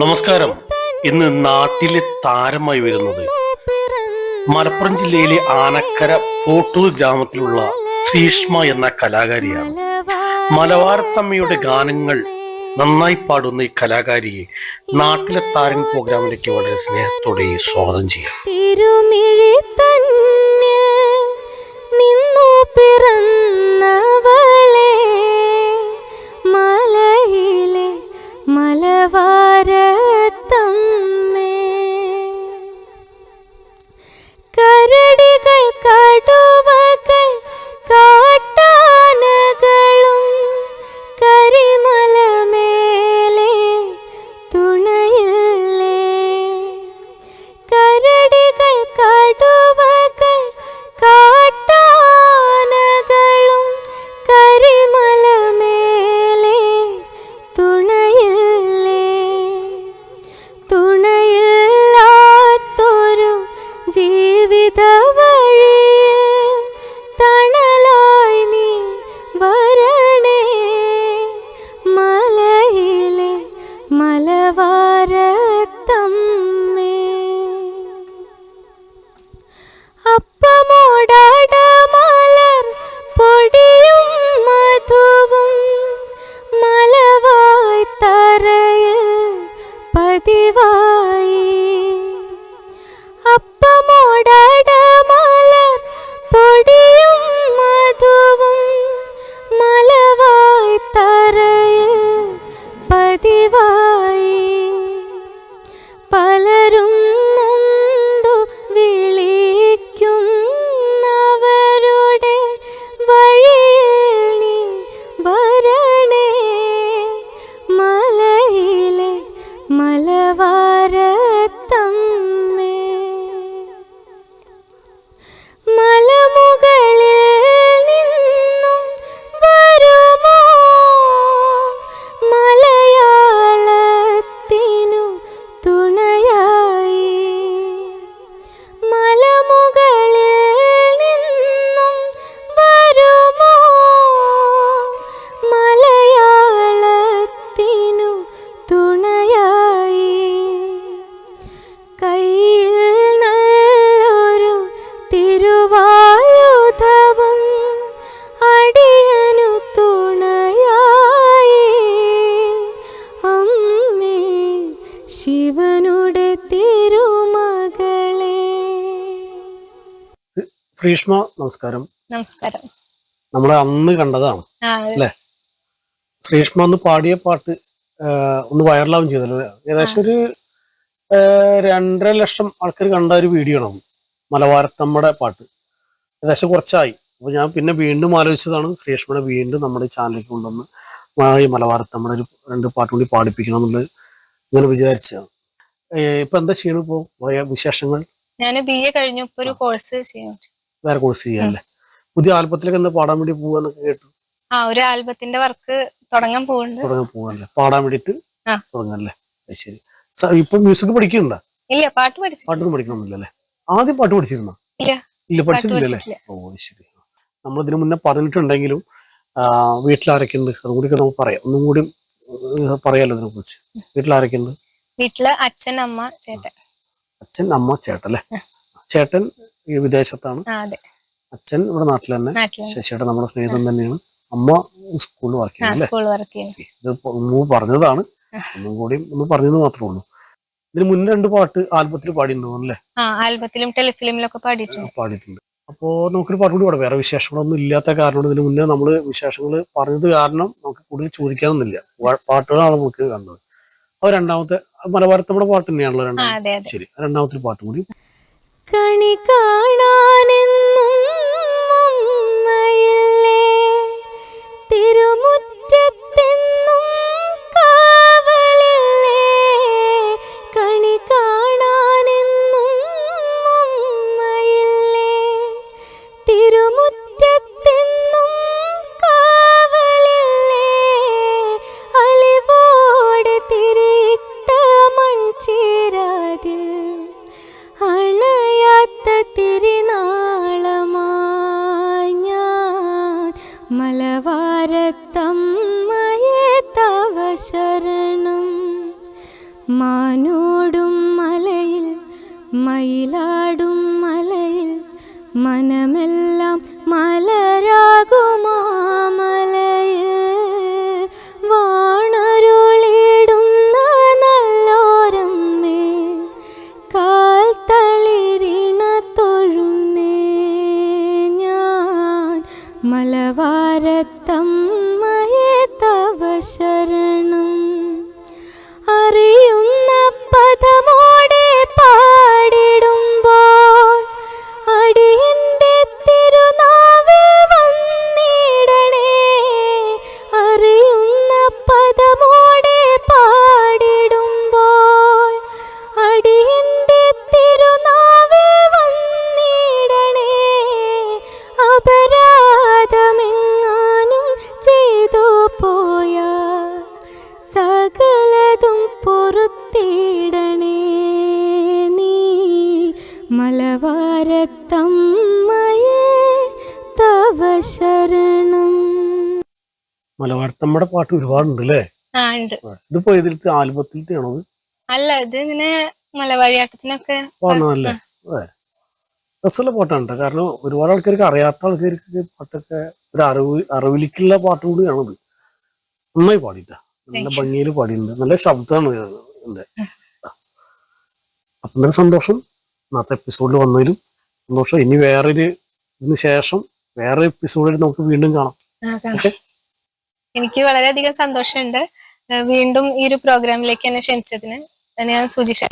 നമസ്കാരം. ഇന്ന് നാട്ടിലെ താരമായി വരുന്നത് മലപ്പുറം ജില്ലയിലെ ആനക്കര പോട്ടൂർ ഗ്രാമത്തിലുള്ള ശ്രീഷ്മ എന്ന കലാകാരിയാണ്. മലവാരത്തമ്മയുടെ ഗാനങ്ങൾ നന്നായി പാടുന്ന ഈ കലാകാരിയെ നാട്ടിലെ താരൻ പ്രോഗ്രാമിലേക്ക് വളരെ സ്നേഹത്തോടെ സ്വാഗതം ചെയ്യാം. നിന്നു ശ്രീഷ്മ നമസ്കാരം. നമസ്കാരം. നമ്മൾ അന്ന് കണ്ടതാണ് അല്ലേ? ശ്രീഷ്മ അന്ന് പാടിയ പാട്ട് ഒന്ന് വൈറലാവും ചെയ്തല്ലോ? ഏകദേശം ഒരു രണ്ടര ലക്ഷം ആൾക്കാർ കണ്ട ഒരു വീഡിയോ ആണ് മലവാരത്തമ്മയുടെ പാട്ട്. ഏകദേശം കുറച്ചായി. അപ്പൊ ഞാൻ പിന്നെ വീണ്ടും ആലോചിച്ചതാണ് ശ്രീഷ്മയുടെ വീണ്ടും നമ്മുടെ ചാനലിലേക്ക് കൊണ്ടുവന്ന് ഈ മലവാരത്തമ്മയുടെ ഒരു രണ്ട് പാട്ട് കൂടി പാടിപ്പിക്കണം എന്നുള്ളത് ഇങ്ങനെ വിചാരിച്ചതാണ്. ഇപ്പൊ എന്താ ചെയ്യണം ഇപ്പോ? വിശേഷങ്ങൾ? ഞാൻ ബി എ കഴിഞ്ഞു. ഇപ്പൊ ഒരു കോഴ്സ് ചെയ്യും വേറെ കോഴ്സ് ചെയ്യാല്ലേ? പുതിയ ആൽബത്തിലേക്ക് എന്താ പാടാൻ വേണ്ടി പോവാന്നൊക്കെ കേട്ടു. ആ ഒരു ആൽബത്തിന്റെ വർക്ക് തുടങ്ങാൻ പോകുന്നുണ്ട് തുടങ്ങാൻ പോവല്ലേ? പാടാൻ വേണ്ടിട്ട് ആ. ശരി. ഇപ്പൊ മ്യൂസിക് പഠിക്കുന്നുണ്ടോ? ഇല്ല പാട്ട് പഠിച്ചു പാട്ടൊന്നും പഠിക്കണമെന്നില്ലല്ലേ ആദ്യം പാട്ട് പഠിച്ചിരുന്നോ? ഇല്ല. ഇല്ല പഠിച്ചിട്ടില്ലല്ലേ ഓ ശരി. നമ്മൾ ഇതിനു മുന്നേ പറഞ്ഞിട്ടുണ്ടെങ്കിലും ആ, വീട്ടിലാരൊക്കെ ഉണ്ട് അതും കൂടി നമുക്ക് പറയാം. ഒന്നും കൂടി പറയാലോ ഇതിനെ കുറിച്ച്? വീട്ടിലാരൊക്കെ ഉണ്ട് വീട്ടിൽ അച്ഛൻ അമ്മ ചേട്ടൻ. അച്ഛൻ അമ്മ ചേട്ടൻ അല്ലേ? ചേട്ടൻ വിദേശത്താണ്. അച്ഛൻ ഇവിടെ നാട്ടിൽ തന്നെ. ശശിയുടെ നമ്മുടെ സ്നേഹിതം തന്നെയാണ്. അമ്മ സ്കൂളിൽ വർക്ക് ചെയ്യുന്നത് ഇത് പറഞ്ഞതാണ്. ഒന്നും കൂടി ഒന്ന് പറഞ്ഞത് മാത്രമേ ഉള്ളൂ. ഇതിന് മുന്നേ രണ്ട് പാട്ട് ആൽബത്തിൽ പാടിയിട്ടുണ്ടോ അല്ലേ? ആ ആൽബത്തിലും ടെലിഫിലിമിലൊക്കെ പാടിയിട്ടുണ്ട്. പാടിയിട്ടുണ്ട്. അപ്പോ നമുക്കൊരു പാട്ട് കൂടി പാടാം. വേറെ വിശേഷങ്ങളൊന്നും ഇല്ലാത്ത കാരണം ഇതിന് മുന്നേ നമ്മൾ വിശേഷങ്ങൾ പറഞ്ഞത് കാരണം നമുക്ക് കൂടുതൽ ചോദിക്കാനൊന്നുമില്ല. പാട്ടുകളാണ് നമുക്ക് കണ്ടത്. അപ്പൊ രണ്ടാമത്തെ മലബാരത്തമ്മയുടെ പാട്ട് തന്നെയാണല്ലോ രണ്ടാമത്തെ. ശരി രണ്ടാമത്തെ പാട്ട് കൂടി കണി കാണാനെന്നും മലവാരത്തമ്മയെ തവ ശരണം. മാനോടും മലയിൽ മയിലാടും മലയിൽ മനമെല്ലാം മലരാകുമാമല भारतम् മലവാരത്തമ്മയുടെ പാട്ട് ഒരുപാടുണ്ട് അല്ലേ ഉണ്ട്. ഇതിപ്പോ ഇതിലത്തെ ആൽബത്തിലത്തെ ആണോ അല്ല ഇത് ഇങ്ങനെ മലവാഴിയാട്ടത്തിനൊക്കെ അതെ. രസമുള്ള പാട്ടാണ് ട്ടോ. കാരണം ഒരുപാട് ആൾക്കാർക്ക് അറിയാത്ത ആൾക്കാർക്ക് പാട്ടൊക്കെ ഒരു അറിവ് അറിവിലേക്കുള്ള പാട്ട് കൂടിയാണത് നന്നായി പാടിട്ട നല്ല. ഭംഗിയിൽ പാടിയിട്ടുണ്ട്. നല്ല ശബ്ദമാണ് എന്റെ അപ്പം നല്ല സന്തോഷം. ഇന്നത്തെ എപ്പിസോഡിൽ വന്നതിലും സന്തോഷം. ഇനി വേറൊരു ഇതിന് ശേഷം വേറെ എപ്പിസോഡിൽ നമുക്ക് വീണ്ടും കാണാം. കാണാം. എനിക്ക് വളരെയധികം സന്തോഷമുണ്ട്. വീണ്ടും ഈ ഒരു പ്രോഗ്രാമിലേക്ക് എന്നെ ക്ഷണിച്ചതിന്. ഞാൻ സുജിഷ